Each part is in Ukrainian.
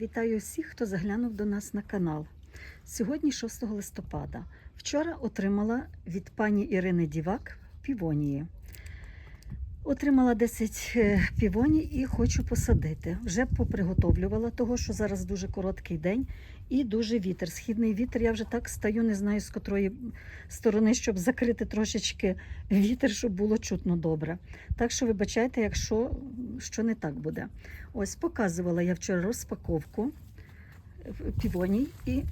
Вітаю всіх, хто заглянув до нас на канал. Сьогодні 6 листопада. Вчора отримала від пані Ірини Дівак півонії. Отримала 10 е, півоній і хочу посадити. Вже поприготовлювала того, що зараз дуже короткий день і дуже вітер. Східний вітер. Я вже так стою, не знаю з котрої сторони, щоб закрити трошечки вітер, щоб було чутно добре. Так що вибачайте, якщо що не так буде. Ось показувала я вчора розпаковку е, півоній і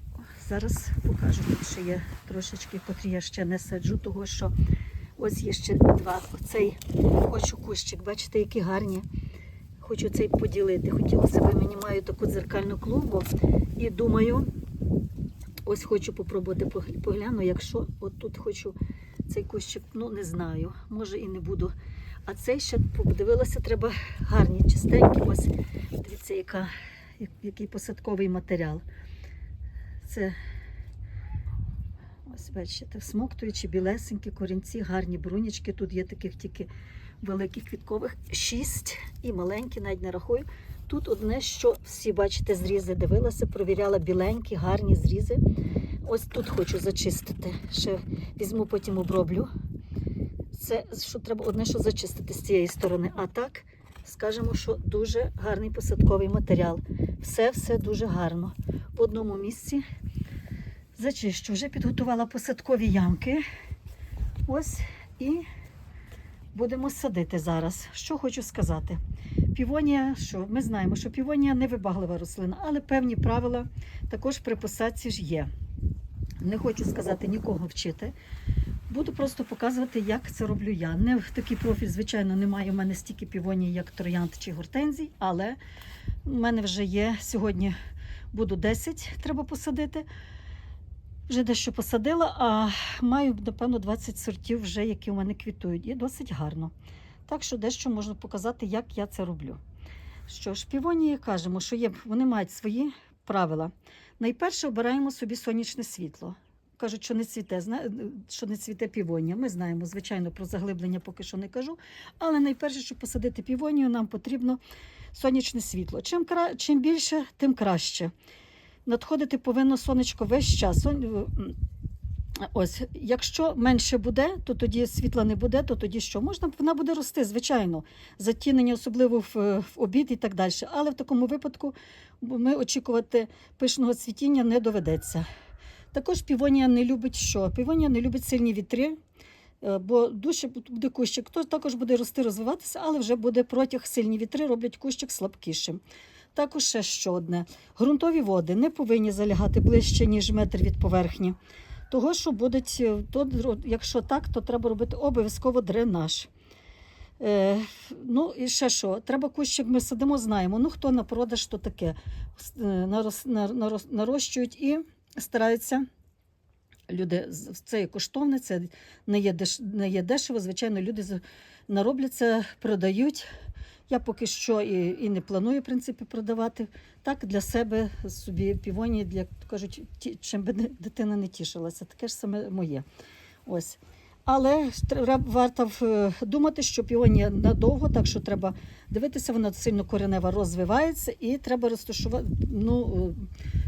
зараз покажу. Тут є трошечки, котрі я ще не саджу, того що ось є ще два. Оцей хочу кущик, бачите, які гарні. Хочу цей поділити. Хотілося б мені маю таку дзеркальну клумбу і думаю, ось хочу попробувати погляну, якщо от тут хочу цей кущик, ну не знаю, може і не буду. А цей ще подивилася, треба гарні, чистенькі. Ось дивіться, яка, який посадковий матеріал. Це ось бачите, всмоктуючі, білесенькі корінці, гарні брунічки. Тут є таких тільки великих квіткових шість і маленькі, навіть не рахую. Тут одне, що всі бачите, зрізи дивилася, провіряла біленькі, гарні зрізи. Ось тут хочу зачистити. Ще візьму, потім оброблю. Це що треба одне, що зачистити з цієї сторони. А так скажемо, що дуже гарний посадковий матеріал. Все, все дуже гарно. В одному місці зачищу. Вже підготувала посадкові ямки. Ось і будемо садити зараз. Що хочу сказати. Півонія, що ми знаємо, що півонія невибаглива рослина, але певні правила також при посадці ж є. Не хочу сказати нікого вчити. Буду просто показувати, як це роблю я. Не в такий профіль, звичайно, немає у мене стільки півоній, як троянд чи гортензій, але в мене вже є сьогодні буду 10 треба посадити. Вже дещо посадила, а маю, напевно, 20 сортів, вже, які у мене квітують, і досить гарно. Так що дещо можна показати, як я це роблю. Що ж, півонії кажемо, що є, вони мають свої правила. Найперше обираємо собі сонячне світло. Кажуть, що не цвіте, що не цвіте півонія. Ми знаємо, звичайно, про заглиблення поки що не кажу. Але найперше, щоб посадити півонію, нам потрібно сонячне світло. Чим, кра... Чим більше, тим краще. Надходити повинно сонечко весь час. Ось, якщо менше буде, то тоді світла не буде, то тоді що? Можна вона буде рости, звичайно, затінення, особливо в, в обід і так далі. Але в такому випадку ми очікувати пишного цвітіння не доведеться. Також півонія не любить що? Півонія не любить сильні вітри, е, бо дужче буде кущик, то також буде рости, розвиватися, але вже буде протяг сильні вітри, роблять кущик слабкішим. Також ще що одне. Ґрунтові води не повинні залягати ближче, ніж метр від поверхні. Того, що буде, то, якщо так, то треба робити обов'язково дренаж. Е, ну і ще що, треба кущик, ми садимо, знаємо. Ну хто на продаж, то таке. Е, нарос, нар- нарос- нарощують і стараються. Люди, це є коштовне, це не є, деш, не є дешево. Звичайно, люди наробляться, продають. Я поки що і, і не планую, в принципі, продавати. Так, для себе собі півонії, для кажуть, ті, чим би дитина не тішилася. Таке ж саме моє. Ось. Але варто е, думати, що піонія надовго, так що треба дивитися, вона сильно коренева розвивається, і треба розташувати, ну, е,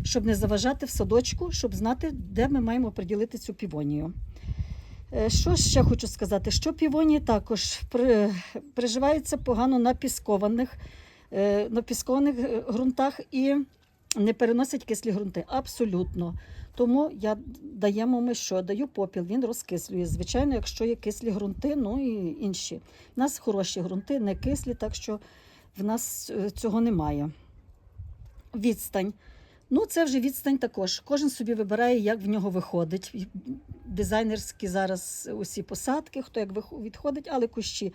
щоб не заважати в садочку, щоб знати, де ми маємо приділити цю півонію. Е, Що ще хочу сказати? Що півонії також при, приживаються погано на піскованих, е, на піскованих е, ґрунтах і не переносять кислі ґрунти. Абсолютно. Тому я даємо ми що? Даю попіл, він розкислює. Звичайно, якщо є кислі ґрунти, ну і інші. У нас хороші ґрунти, не кислі, так що в нас цього немає. Відстань. Ну, це вже відстань також. Кожен собі вибирає, як в нього виходить. Дизайнерські зараз усі посадки, хто як відходить, але кущі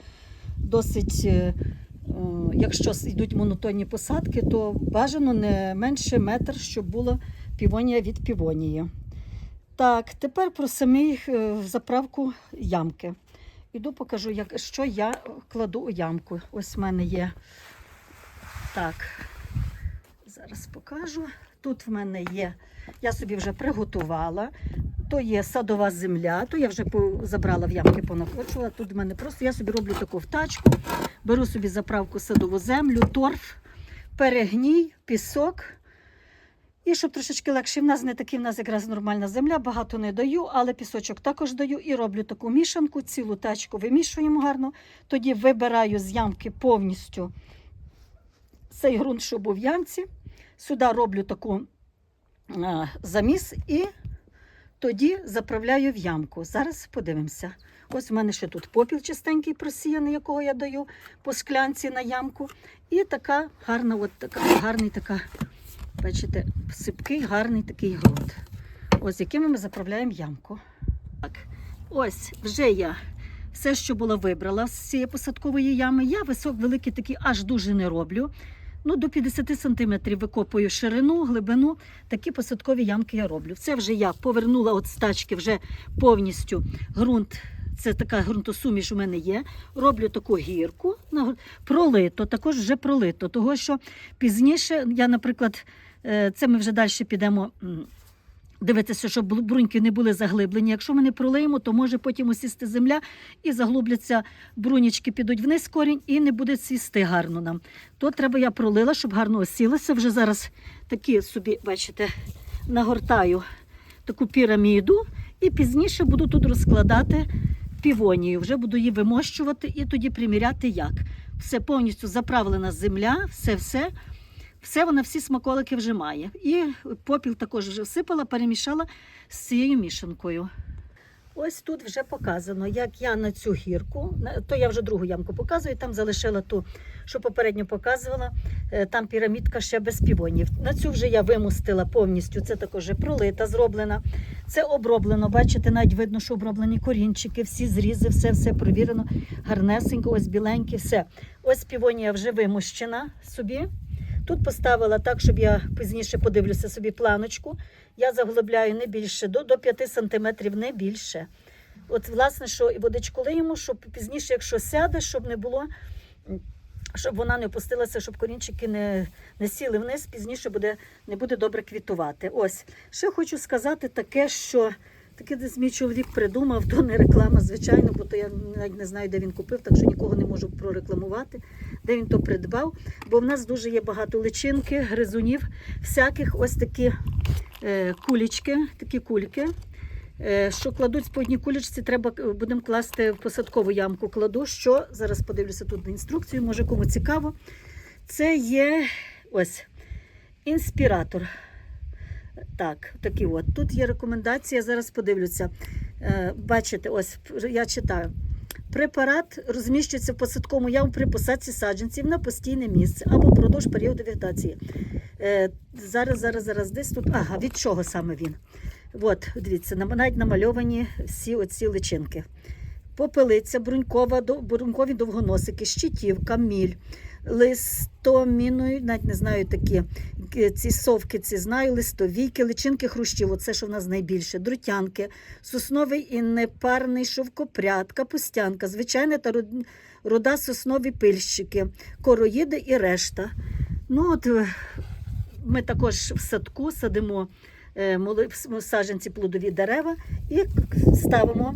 досить. е, е, Якщо йдуть монотонні посадки, то бажано не менше метр, щоб була півонія від півонії. Так, тепер про самі е, заправку ямки. Іду покажу, як, що я кладу у ямку. Ось в мене є. Так, зараз покажу. Тут в мене є, я собі вже приготувала. То є садова земля, то я вже забрала в ямки, понакочувала. Тут в мене просто я собі роблю таку втачку, беру собі заправку садову землю, торф, перегній, пісок, І щоб трошечки легше, в нас не такий, в нас якраз нормальна земля, багато не даю, але пісочок також даю і роблю таку мішанку, цілу тачку вимішуємо гарно. Тоді вибираю з ямки повністю цей ґрунт, що був в ямці. Сюди роблю таку заміс і тоді заправляю в ямку. Зараз подивимося. Ось в мене ще тут попіл чистенький просіяний, якого я даю по склянці на ямку. І така гарна, от така гарний така, бачите, сипкий, гарний такий ґрунт. Ось якими ми заправляємо ямку. Так, ось вже я все, що було вибрала з цієї посадкової ями. Я висок великий такий аж дуже не роблю. Ну, до 50 сантиметрів викопую ширину, глибину. Такі посадкові ямки я роблю. Це вже я повернула от з тачки вже повністю ґрунт. Це така ґрунтосуміш у мене є. Роблю таку гірку, пролито, також вже пролито. Того що пізніше я, наприклад, е, це ми вже далі підемо. Дивитися, щоб бруньки не були заглиблені. Якщо ми не пролиємо, то може потім осісти земля і заглубляться брунічки, підуть вниз корінь і не буде цвісти гарно нам. То треба я пролила, щоб гарно осілося. Вже зараз такі собі, бачите, нагортаю таку піраміду і пізніше буду тут розкладати півонію. Вже буду її вимощувати і тоді приміряти як. Все повністю заправлена земля, все-все. Все вона всі смаколики вже має. І попіл також вже всипала, перемішала з цією мішанкою. Ось тут вже показано, як я на цю гірку, то я вже другу ямку показую, там залишила ту, що попередньо показувала, е, там пірамідка ще без півонів. На цю вже я вимустила повністю, це також пролита, зроблена. Це оброблено, бачите, навіть видно, що оброблені корінчики, всі зрізи, все, все провірено, гарнесенько, ось біленьке, все. Ось півонія вже вимущена собі. Тут поставила так, щоб я пізніше подивлюся собі планочку. Я заглибляю не більше, до, до 5 сантиметрів, не більше. От, власне, що і водичку лиємо, щоб пізніше, якщо сяде, щоб не було, щоб вона не опустилася, щоб корінчики не, не сіли вниз, пізніше буде, не буде добре квітувати. Ось. Ще хочу сказати таке, що таке десь мій чоловік придумав, то не реклама, звичайно, бо то я навіть не знаю, де він купив, так що нікого не можу прорекламувати, де він то придбав. Бо в нас дуже є багато личинки, гризунів, всяких ось такі е, кулічки, такі кульки. Е, Що кладуть по одній кулічці, треба е, будемо класти в посадкову ямку. Кладу, що зараз подивлюся тут на інструкцію, може кому цікаво. Це є ось інспіратор. Так, такі от. Тут є рекомендація, зараз подивлюся. Бачите, ось я читаю. Препарат розміщується в посадковому яму при посадці саджанців на постійне місце або впродовж періоду вегетації. Е, зараз, зараз, зараз, десь тут. Ага, від чого саме він? От, дивіться, навіть намальовані всі оці личинки. Попелиця, брунькова, брунькові довгоносики, щитівка, міль, листоміною, навіть не знаю такі, ці совки, ці знаю, листовійки, личинки хрущів, оце що в нас найбільше, друтянки, сосновий і непарний шовкопряд, капустянка, звичайна та руд- руда соснові пильщики, короїди і решта. Ну, от, е, ми також в садку садимо е, моли- с- саджанці плодові дерева і ставимо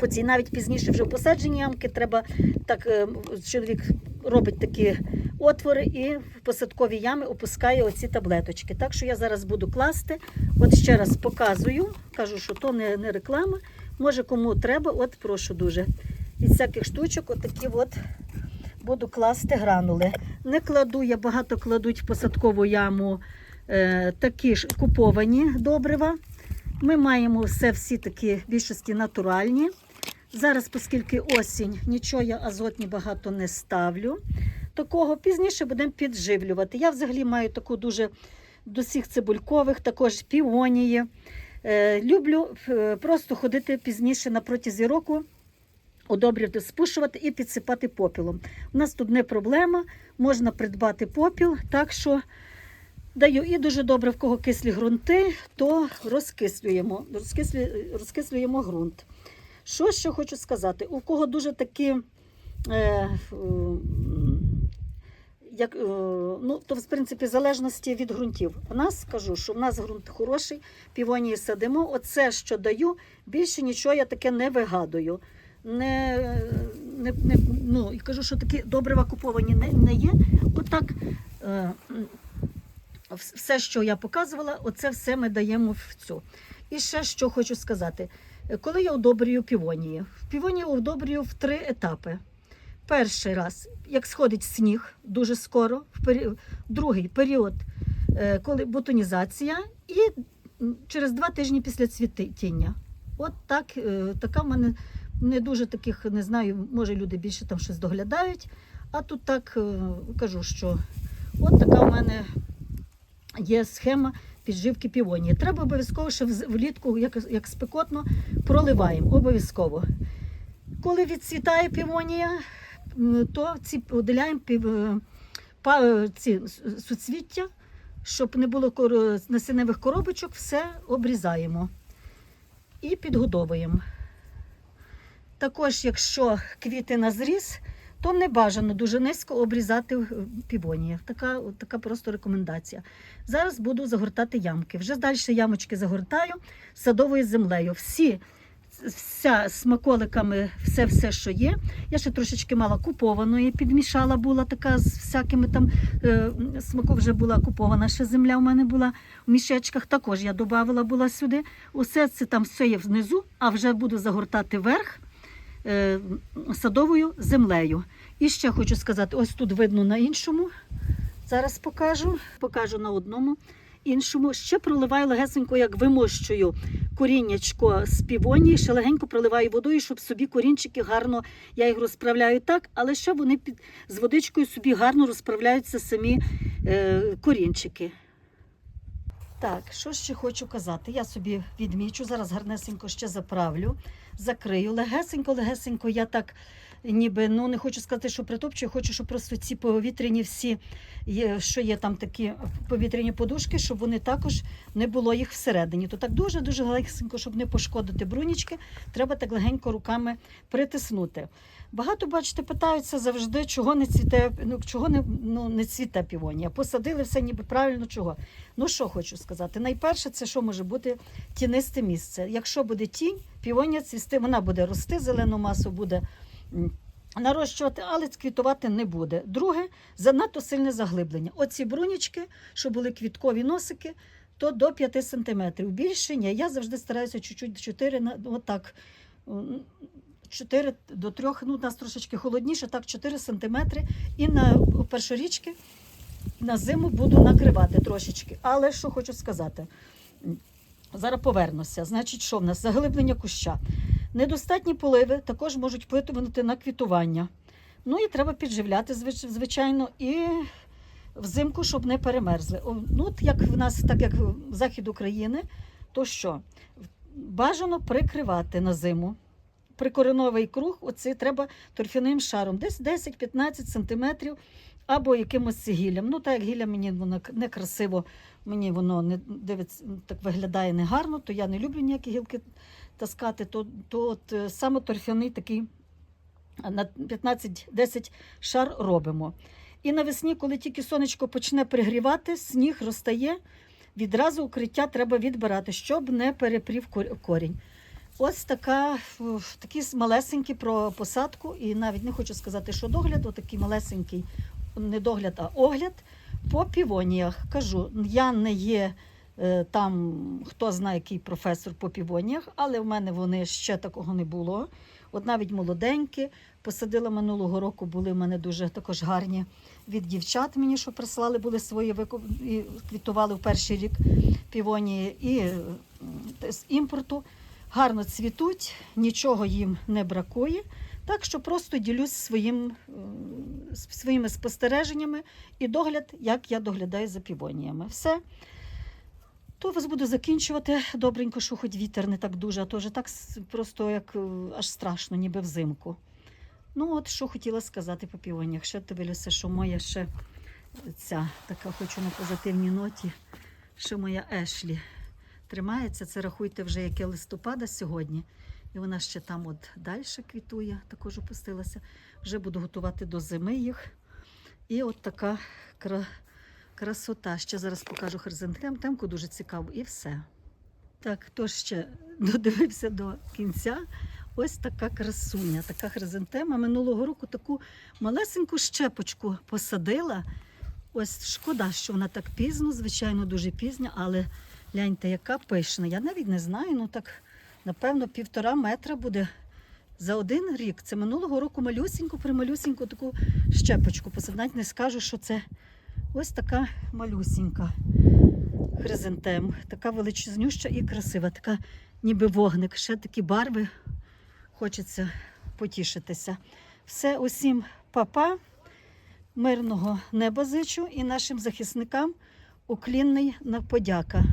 по цій навіть пізніше вже в посадженні ямки треба так, е, чоловік робить такі отвори і в посадкові ями опускає оці таблеточки. Так що я зараз буду класти. От ще раз показую, кажу, що то не, не реклама. Може кому треба, от прошу дуже. Від всяких штучок, отакі от буду класти гранули. Не кладу, я багато кладуть в посадкову яму е, такі ж куповані добрива. Ми маємо все всі такі більшості натуральні. Зараз, оскільки осінь, нічого я азотні багато не ставлю. Такого пізніше будемо підживлювати. Я взагалі маю таку дуже до всіх цибулькових, також піонії. Е, люблю е, просто ходити пізніше на протязі року, удобрювати, спушувати і підсипати попілом. У нас тут не проблема, можна придбати попіл, так що даю і дуже добре, в кого кислі ґрунти, то розкислюємо, розкислю, розкислюємо ґрунт. Що ще хочу сказати? У кого дуже такі. Е, як, е, ну, то, в принципі, залежності від ґрунтів. У нас скажу, що в нас ґрунт хороший, півонії садимо. Оце, що даю, більше нічого я таке не вигадую. Не, не, не, ну, і кажу, що такі добрива куповані не, не є. Отак е, все, що я показувала, оце все ми даємо в цю. І ще що хочу сказати. Коли я одобрюю півонії, півонії одобрюю в три етапи. Перший раз, як сходить сніг дуже скоро, другий період, е, коли бутонізація, і через два тижні після цвітіння. От так, е, така в мене не дуже таких, не знаю, може люди більше там щось доглядають. А тут так е, кажу, що от така в мене є схема підживки півонії. Треба обов'язково, що влітку, як, як спекотно, проливаємо. Обов'язково. Коли відцвітає півонія, то ці виділяємо пів, е, е, ці суцвіття, щоб не було насінневих коробочок, все обрізаємо і підгодовуємо. Також, якщо квіти на зріз, то не бажано дуже низько обрізати е, півонії. Така, така просто рекомендація. Зараз буду загортати ямки. Вже далі ямочки загортаю садовою землею. Всі, вся смаколиками, все, все, що є. Я ще трошечки мала купованої, підмішала була така з всякими там е, смаку вже була купована. Ще земля у мене була в мішечках. Також я додавала була сюди. Усе це там все є внизу, а вже буду загортати верх садовою землею. І ще хочу сказати: ось тут видно на іншому. Зараз покажу, покажу на одному іншому. Ще проливаю легесенько, як вимощую коріннячко з півонії, ще легенько проливаю водою, щоб собі корінчики гарно, я їх розправляю так, але ще вони під, з водичкою собі гарно розправляються самі е, корінчики. Так, що ще хочу казати? Я собі відмічу, зараз гарнесенько ще заправлю, закрию. Легесенько, легесенько, я так ніби ну не хочу сказати, що притопчую, хочу, щоб просто ці повітряні всі, що є там такі повітряні подушки, щоб вони також не було їх всередині. То так дуже-дуже легесенько, щоб не пошкодити брунічки, треба так легенько руками притиснути. Багато, бачите, питаються завжди, чого не цвіте, ну, чого не, ну, не цвіте півонія. Посадили все ніби правильно, чого. Ну що хочу сказати? Найперше, це що може бути тінисте місце. Якщо буде тінь, півонія цвісти, вона буде рости, зелену масу буде нарощувати, але квітувати не буде. Друге, занадто сильне заглиблення. Оці брунічки, що були квіткові носики, то до 5 см. Більше ні. Я завжди стараюся чуть-чуть 4, на- отак. 4 до 3, ну, у нас трошечки холодніше, так 4 см. І на першорічки на зиму буду накривати трошечки. Але що хочу сказати, зараз повернуся. Значить, що в нас? Заглиблення куща. Недостатні поливи також можуть вплинути на квітування. Ну і треба підживляти, звичайно, і взимку, щоб не перемерзли. Ну, от як в нас, так як в захід України, то що? Бажано прикривати на зиму. Прикореновий круг, оце треба торфяним шаром, десь 10-15 сантиметрів або якимось гіллям. Ну, так як гілля мені воно к- не красиво, мені воно не дивиться, так виглядає негарно, то я не люблю ніякі гілки таскати, то, то от е, саме торфяний такий на 15-10 шар робимо. І навесні, коли тільки сонечко почне пригрівати, сніг розтає, відразу укриття треба відбирати, щоб не перепрів корінь. Ось така, ф, такий малесенький про посадку, і навіть не хочу сказати, що догляд, отакий малесенький, не догляд, а огляд по півоніях. Кажу, я не є е, там, хто знає, який професор по півоніях, але в мене вони ще такого не було. От навіть молоденькі, посадила минулого року, були в мене дуже також гарні від дівчат мені, що прислали, були свої і квітували в перший рік півонії і е, з імпорту. Гарно цвітуть, нічого їм не бракує. Так що просто ділюсь своїм, своїми спостереженнями і догляд, як я доглядаю за півоніями. Все. То вас буду закінчувати. Добренько, що хоч вітер не так дуже, а то вже так просто як е, аж страшно, ніби взимку. Ну, от що хотіла сказати по півоніях. Ще дивлюся, що моя ще ця така хочу на позитивній ноті, що моя Ешлі тримається. Це рахуйте вже яке листопада сьогодні. І вона ще там от далі квітує, також опустилася. Вже буду готувати до зими їх. І от така кра... красота. Ще зараз покажу хризантемку, дуже цікаво, і все. Так, хто ще додивився до кінця? Ось така красуня, така хризантема. Минулого року таку малесеньку щепочку посадила. Ось шкода, що вона так пізно, звичайно, дуже пізня, але гляньте, яка пишна. Я навіть не знаю, ну так, напевно, півтора метра буде за один рік. Це минулого року малюсіньку, прималюсіньку таку щепочку посадив. Навіть не скажу, що це ось така малюсінька хризантем. Така величезнюща і красива, така ніби вогник. Ще такі барви. Хочеться потішитися. Все усім папа, мирного неба зичу і нашим захисникам уклінний на подяка.